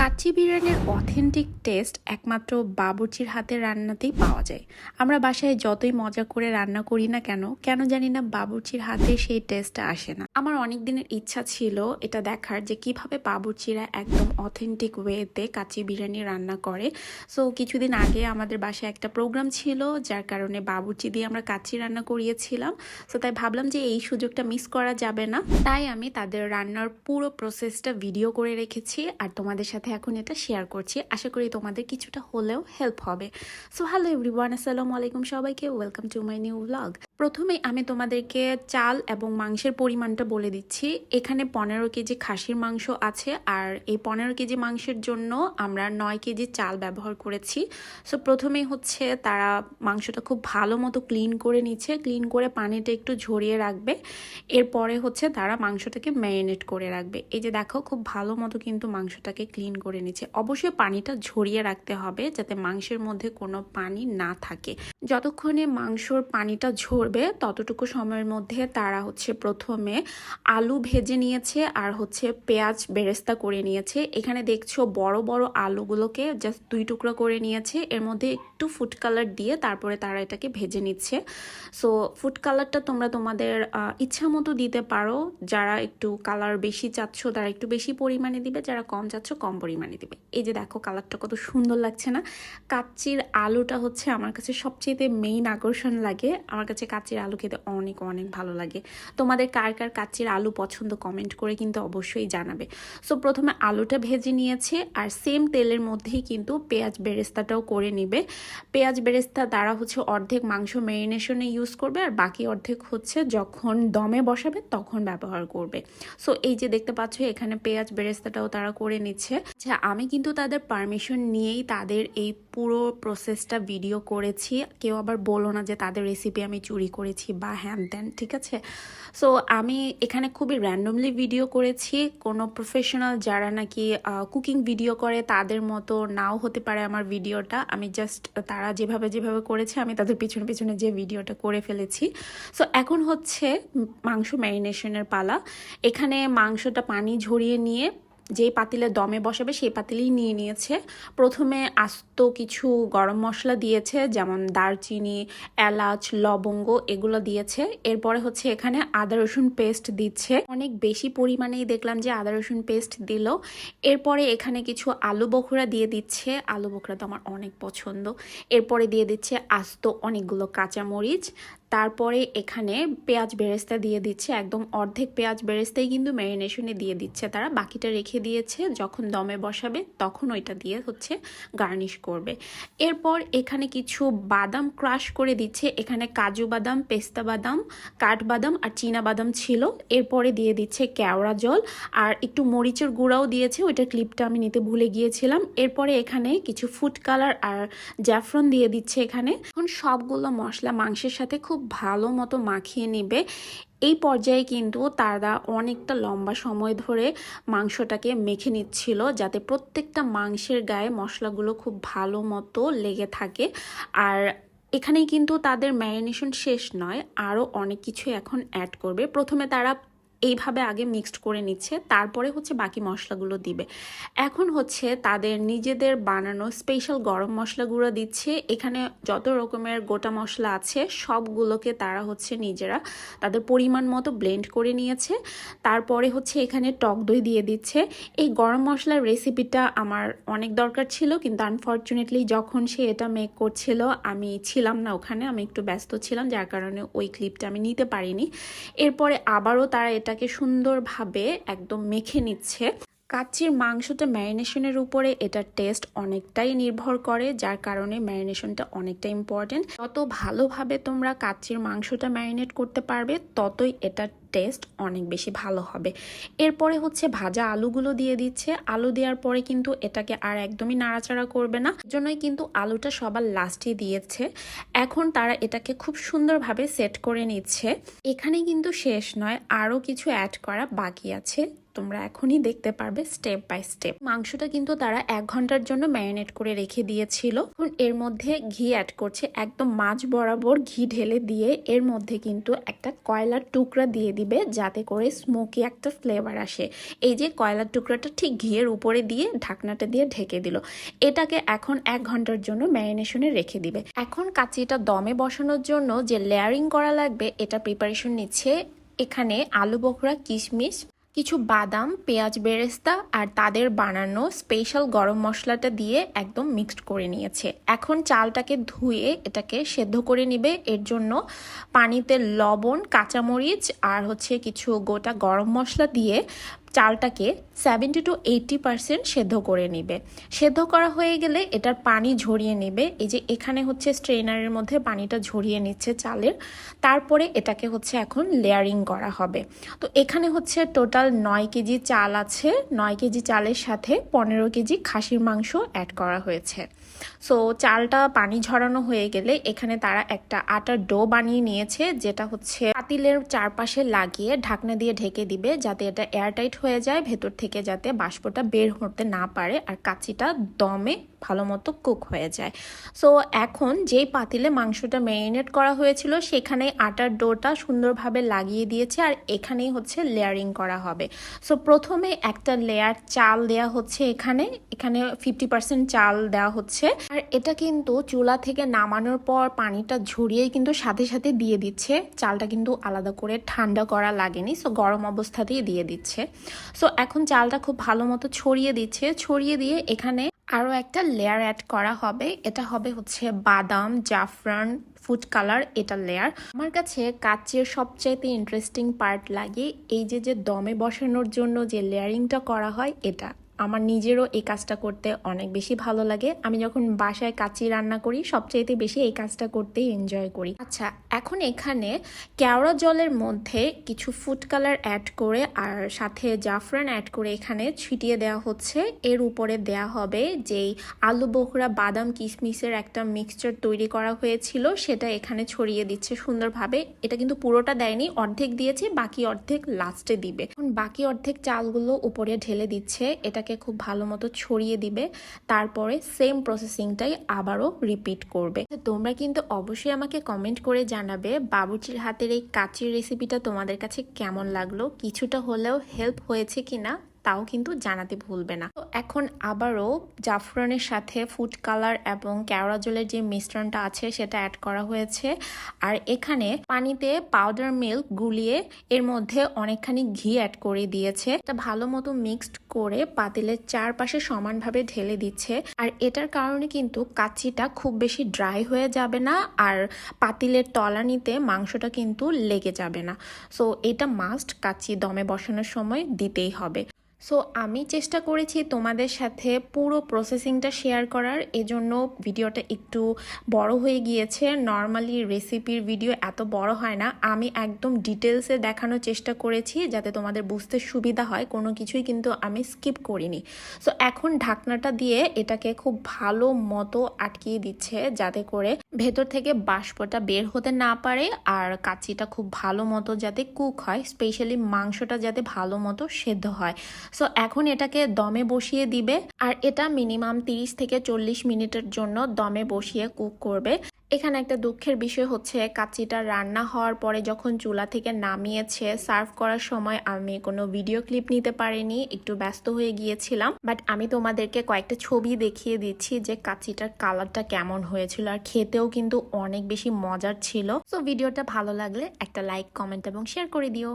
কাচ্চি বিরিয়ানির authentic test একমাত্র বাবুর্চির হাতের রান্নাতেই পাওয়া যায়। আমরা বাসায় যতই মজা করে রান্না করি না কেন কেন জানি না বাবুর্চির হাতে সেই টেস্টটা আসে না। আমার অনেক দিনের ইচ্ছা ছিল এটা দেখার যে কীভাবে বাবুর্চিরা একদম অথেন্টিক ওয়েতে কাচ্চি বিরিয়ানি রান্না করে। সো কিছুদিন আগে আমাদের বাসায় একটা প্রোগ্রাম ছিল, যার কারণে বাবুর্চি দিয়ে আমরা কাচ্চি রান্না করিয়েছিলাম। সো তাই ভাবলাম যে এই সুযোগটা মিস করা যাবে না। তাই আমি তাদের রান্নার পুরো প্রসেসটা ভিডিও করে রেখেছি। আর তোমাদের সাথে এখন এটা শেয়ার করছি। আশা করি তোমাদের কিছুটা হলেও হেল্প হবে। সো হ্যালো এভরিওয়ান আসসালামু আলাইকুম সবাইকে। Welcome to my new blog প্রথমে আমি তোমাদেরকে চাল এবং মাংসের পরিমাণটা বলে দিচ্ছি। এখানে পনেরো কেজি খাসির মাংস আছে আর এই পনেরো কেজি মাংসের জন্য আমরা নয় কেজি চাল ব্যবহার করেছি। সো প্রথমেই হচ্ছে তারা মাংসটা খুব ভালো মতো ক্লিন করে নিচ্ছে। ক্লিন করে পানিটা একটু ঝরিয়ে রাখবে। এরপরে হচ্ছে তারা মাংসটাকে ম্যারিনেট করে রাখবে। এই যে দেখো, খুব ভালো মতো কিন্তু মাংসটাকে ক্লিন করে নিচ্ছে। অবশ্যই পানিটা ঝরিয়ে রাখতে হবে যাতে মাংসের মধ্যে কোনো পানি না থাকে। যতক্ষণে মাংসর পানিটা ঝরবে ততটুকু সময়ের মধ্যে তারা হচ্ছে প্রথমে আলু ভেজে নিয়েছে আর হচ্ছে পেঁয়াজ বেরেস্তা করে নিয়েছে। এখানে দেখছ বড় বড় আলুগুলোকে জাস্ট দুই টুকরো করে নিয়েছে। এর মধ্যে একটু ফুড কালার দিয়ে তারপরে তারা এটাকে ভেজে নিচ্ছে। সো ফুড কালারটা তোমরা তোমাদের ইচ্ছা মতো দিতে পারো। যারা একটু কালার বেশি চাচ্ছ, তারা একটু বেশি পরিমাণে দিবে। যারা কম চাচ্ছ, কম পরিমাণে দিবে। এই যে দেখো কালারটা কত সুন্দর লাগছে না? কাচ্চির আলুটা হচ্ছে আমার কাছে সবচেয়ে মেইন আকর্ষণ লাগে। আমার কাছে কাচ্চির আলু খেতে অনেক অনেক ভালো লাগে। তোমাদের কার কার কাচ্চির আলু পছন্দ কমেন্ট করে কিন্তু অবশ্যই জানাবে। সো প্রথমে আলুটা ভেজে নিয়েছে আর সেম তেলের মধ্যেই কিন্তু পেঁয়াজ বেরেস্তাটাও করে নিবে। পেঁয়াজ বেরেস্তা তারা হচ্ছে অর্ধেক মাংস মেরিনেশনে ইউজ করবে আর বাকি অর্ধেক হচ্ছে যখন দমে বসাবে তখন ব্যবহার করবে। সো এই যে দেখতে পাচ্ছ এখানে পেঁয়াজ বেরেস্তাটাও তারা করে নিচ্ছে। আচ্ছা আমি কিন্তু তাদের পারমিশন নিয়েই তাদের এই পুরো প্রসেসটা ভিডিও করেছি। কেউ আবার বলো না যে তাদের রেসিপি আমি চুরি করেছি বা হ্যান ত্যান, ঠিক আছে? সো আমি এখানে খুবই র্যান্ডমলি ভিডিও করেছি। কোনো প্রফেশনাল যারা নাকি কুকিং ভিডিও করে, তাদের মতো নাও হতে পারে আমার ভিডিওটা আমি জাস্ট তারা যেভাবে যেভাবে করেছে, আমি তাদের পিছনে পিছনে যে ভিডিওটা করে ফেলেছি। সো এখন হচ্ছে মাংস ম্যারিনেশনের পালা। এখানে মাংসটা পানি ঝরিয়ে নিয়ে যেই পাতিলে দমে বসাবে সেই পাতিলেই নিয়ে নিয়েছে। প্রথমে আস্ত কিছু গরম মশলা দিয়েছে, যেমন দারচিনি, এলাচ, লবঙ্গ এগুলো দিয়েছে। এরপরে হচ্ছে এখানে আদা, রসুন পেস্ট দিচ্ছে। অনেক বেশি পরিমাণেই দেখলাম যে আদা, রসুন পেস্ট দিল। এরপরে এখানে কিছু আলু বখরা দিয়ে দিচ্ছে। আলু বখরা তো আমার অনেক পছন্দ। এরপরে দিয়ে দিচ্ছে আস্ত অনেকগুলো কাঁচামরিচ। তারপরে এখানে পেঁয়াজ বেরেস্তা দিয়ে দিচ্ছে, একদম অর্ধেক পেঁয়াজ বেরেস্তাই কিন্তু ম্যারিনেশনে দিয়ে দিচ্ছে তারা। বাকিটা রেখে দিয়েছে, যখন দমে বসাবে তখন ওইটা দিয়ে হচ্ছে গার্নিশ করবে। এরপর এখানে কিছু বাদাম ক্রাশ করে দিচ্ছে, এখানে কাজু বাদাম, পেস্তা বাদাম, কাঠবাদাম আর চীনা বাদাম ছিল। এরপরে দিয়ে দিচ্ছে কেওড়া জল আর একটু মরিচের গুঁড়াও দিয়েছে ওইটা ক্লিপটা আমি নিতে ভুলে গিয়েছিলাম। এরপরে এখানে কিছু ফুড কালার আর জ্যাফরন দিয়ে দিচ্ছে এখানে। এখন সবগুলো মশলা মাংসের সাথে খুব ভালো মতো মাখিয়ে নেবে। এই পর্যায়ে কিন্তু তারা অনেকটা লম্বা সময় ধরে মাংসটাকে মেখে নিচ্ছিল যাতে প্রত্যেকটা মাংসের গায়ে মশলাগুলো খুব ভালো মতো লেগে থাকে। আর এখানেই কিন্তু তাদের ম্যারিনেশন শেষ নয়, আরও অনেক কিছু এখন অ্যাড করবে। প্রথমে তারা এইভাবে আগে মিক্সড করে নিচ্ছে, তারপরে হচ্ছে বাকি মশলাগুলো দিবে। এখন হচ্ছে তাদের নিজেদের বানানো স্পেশাল গরম মশলাগুলো দিচ্ছে। এখানে যত রকমের গোটা মশলা আছে, সবগুলোকে তারা হচ্ছে নিজেরা তাদের পরিমাণ মতো ব্লেন্ড করে নিয়েছে। তারপরে হচ্ছে এখানে টক দই দিয়ে দিচ্ছে। এই গরম মশলার রেসিপিটা আমার অনেক দরকার ছিল, কিন্তু আনফর্চুনেটলি যখন সে এটা মেক করছিল, আমি ছিলাম না ওখানে, আমি একটু ব্যস্ত ছিলাম, যার কারণে ওই ক্লিপটা আমি নিতে পারিনি। এরপরে আবারও তারা এটাকে সুন্দরভাবে একদম মেখে নিচ্ছে। কাচ্চির মাংসটা ম্যারিনেশনের উপরে এটার টেস্ট অনেকটাই নির্ভর করে, যার কারণে ম্যারিনেশনটা অনেকটা ইম্পর্টেন্ট যত ভালোভাবে তোমরা কাচ্চির মাংসটা ম্যারিনেট করতে পারবে, ততই এটার টেস্ট অনেক বেশি ভালো হবে। এরপরে হচ্ছে ভাজা আলুগুলো দিয়ে দিচ্ছে। আলু দেওয়ার পরে কিন্তু এটাকে আর একদমই নাড়াচাড়া করবে না। জন্যই কিন্তু আলুটা সবার লাস্টে দিয়েছে। এখন তারা এটাকে খুব সুন্দরভাবে সেট করে নিচ্ছে। এখানে কিন্তু শেষ নয়, আরও কিছু অ্যাড করা বাকি আছে। তোমরা এখনই দেখতে পারবে স্টেপ বাই স্টেপ মাংসটা কিন্তু তারা এক ঘণ্টার জন্য ম্যারিনেট করে রেখে দিয়েছিল। এখন এর মধ্যে ঘি অ্যাড করছে। একদম মাছ বরাবর ঘি ঢেলে দিয়ে এর মধ্যে কিন্তু একটা কয়লার টুকরা দিয়ে দিবে, যাতে করে স্মোকি একটা ফ্লেভার আসে। এই যে কয়লার টুকরাটা ঠিক ঘিয়ের উপরে দিয়ে ঢাকনাটা দিয়ে ঢেকে দিল। এটাকে এখন এক ঘণ্টার জন্য ম্যারিনেশনে রেখে দিবে। এখন কাচিটা দমে বসানোর জন্য যে লেয়ারিং করা লাগবে, এটা প্রিপারেশন নিচ্ছে এখানে আলু বখরা কিশমিশ কিছু বাদাম, পেঁয়াজ বেরেস্তা আর তাদের বানানো স্পেশাল গরম মশলাটা দিয়ে একদম মিক্সড করে নিয়েছে। এখন চালটাকে ধুয়ে এটাকে সেদ্ধ করে নিবে। এর জন্য পানিতে লবণ, কাঁচামরিচ আর হচ্ছে কিছু গোটা গরম মশলা দিয়ে চালটাকে সেভেন্টি টু এইটটি পার্সেন্ট সেদ্ধ করে নিবে। সেদ্ধ করা হয়ে গেলে এটার পানি ঝরিয়ে নেবে। এই যে এখানে হচ্ছে স্ট্রেনারের মধ্যে পানিটা ঝরিয়ে নিচ্ছে চালের। তারপরে এটাকে হচ্ছে এখন লেয়ারিং করা হবে। তো এখানে হচ্ছে টোটাল নয় কেজি চাল আছে। নয় কেজি চালের সাথে পনেরো কেজি খাসির মাংস অ্যাড করা হয়েছে। সো চালটা পানি ঝরানো হয়ে গেলে এখানে তারা একটা আটার ডো বানিয়ে নিয়েছে, যেটা হচ্ছে পাতিলের চারপাশে লাগিয়ে ঢাকনা দিয়ে ঢেকে দিবে, যাতে এটা এয়ারটাইট হয়ে যায়, ভেতর থেকে যাতে বাষ্পটা বের হতে না পারে, আর কাচিটা দমে ভালো মতো কুক হয়ে যায়। সো এখন যেই পাতিলে মাংসটা ম্যারিনেট করা হয়েছিল, সেখানে আটার ডোটা সুন্দরভাবে লাগিয়ে দিয়েছে আর এখানেই হচ্ছে লেয়ারিং করা হবে। সো প্রথমে একটা লেয়ার চাল দেয়া হচ্ছে এখানে এখানে ফিফটি পার্সেন্ট চাল দেওয়া হচ্ছে। আর এটা কিন্তু চুলা থেকে নামানোর পর পানিটা ঝরিয়েই কিন্তু সাথে সাথে দিয়ে দিচ্ছে। চালটা কিন্তু আলাদা করে ঠান্ডা করা লাগেনি সো গরম অবস্থাতেই দিয়ে দিচ্ছে। সো এখন চালটা খুব ভালো মতো ছড়িয়ে দিচ্ছে, ছড়িয়ে দিয়ে এখানে আরও একটা লেয়ার অ্যাড করা হবে। এটা হবে হচ্ছে বাদাম, জাফরান ফুড কালার এটা লেয়ার আমার কাছে কাচের সবচাইতে ইন্টারেস্টিং পার্ট লাগে এই যে যে দমে বসানোর জন্য যে লেয়ারিংটা করা হয়, এটা। আমার নিজেরও এই কাজটা করতে অনেক বেশি ভালো লাগে। আমি যখন বাসায় কাচি রান্না করি, সবচাইতে বেশি এই কাজটা করতেই এনজয় করি। আচ্ছা এখন এখানে কেওড়া জলের মধ্যে কিছু ফুড কালার অ্যাড করে আর সাথে জাফরান অ্যাড করে এখানে ছিটিয়ে দেওয়া হচ্ছে। এর উপরে দেয়া হবে যেই আলু বখরা বাদাম কিশমিশের একটা মিক্সচার তৈরি করা হয়েছিল, সেটা এখানে ছড়িয়ে দিচ্ছে সুন্দরভাবে। এটা কিন্তু পুরোটা দেয়নি, অর্ধেক দিয়েছে, বাকি অর্ধেক লাস্টে দিবে। এখন বাকি অর্ধেক চালগুলো উপরে ঢেলে দিচ্ছে। এটাকে খুব ভালো মতো ছড়িয়ে দিবে, তারপরে সেম প্রসেসিংটাই আবারও রিপিট করবে। তোমরা কিন্তু অবশ্যই আমাকে কমেন্ট করে জানাবে বাবুচির হাতের এই কাচির রেসিপিটা তোমাদের কাছে কেমন লাগল, কিছুটা হলেও হেল্প হয়েছে কিনা। তাও কিন্তু জানাতে ভুলবে না। তো এখন আবারও জাফরানের সাথে ফুড কালার এবং কেওড়া জলের যে মিশ্রণটা আছে সেটা অ্যাড করা হয়েছে। আর এখানে পানিতে পাউডার মিল্ক গুলিয়ে এর মধ্যে অনেকখানি ঘি অ্যাড করে দিয়েছে। এটা ভালো মতো মিক্সড করে পাতিলের চারপাশে সমানভাবে ঢেলে দিচ্ছে। আর এটার কারণে কিন্তু কাচিটা খুব বেশি ড্রাই হয়ে যাবে না আর পাতিলের তলানিতে মাংসটা কিন্তু লেগে যাবে না। সো এটা মাস্ট কাচি দমে বসানোর সময় দিতেই হবে। সো আমি চেষ্টা করেছি তোমাদের সাথে পুরো প্রসেসিংটা শেয়ার করার। এজন্য ভিডিওটা একটু বড় হয়ে গিয়েছে। নর্মালি রেসিপির ভিডিও এত বড় হয় না। আমি একদম ডিটেলসে দেখানোর চেষ্টা করেছি যাতে তোমাদের বুঝতে সুবিধা হয়। কোনো কিছুই কিন্তু আমি স্কিপ করিনি। সো এখন ঢাকনাটা দিয়ে এটাকে খুব ভালো মতো আটকিয়ে দিচ্ছে যাতে করে ভেতর থেকে বাষ্পটা বের হতে না পারে আর কাচিটা খুব ভালো মতো যাতে কুক হয়। স্পেশালি মাংসটা যাতে ভালো মতো সেদ্ধ হয়। সো এখন এটাকে দমে বসিয়ে দিবে, আর এটা মিনিমাম তিরিশ থেকে চল্লিশ মিনিটের জন্য দমে বসিয়ে কুক করবে। এখানে একটা দুঃখের বিষয় হচ্ছে কাচ্চিটা রান্না হওয়ার পরে যখন চুলা থেকে নামিয়েছে, সার্ভ করার সময় আমি কোনো ভিডিও ক্লিপ নিতে পারিনি, একটু ব্যস্ত হয়ে গিয়েছিলাম। বাট আমি তোমাদেরকে কয়েকটা ছবি দেখিয়ে দিচ্ছি যে কাচ্চিটার কালারটা কেমন হয়েছিল, আর খেতেও কিন্তু অনেক বেশি মজার ছিল। সো ভিডিওটা ভালো লাগলে একটা লাইক, কমেন্ট এবং শেয়ার করে দিও।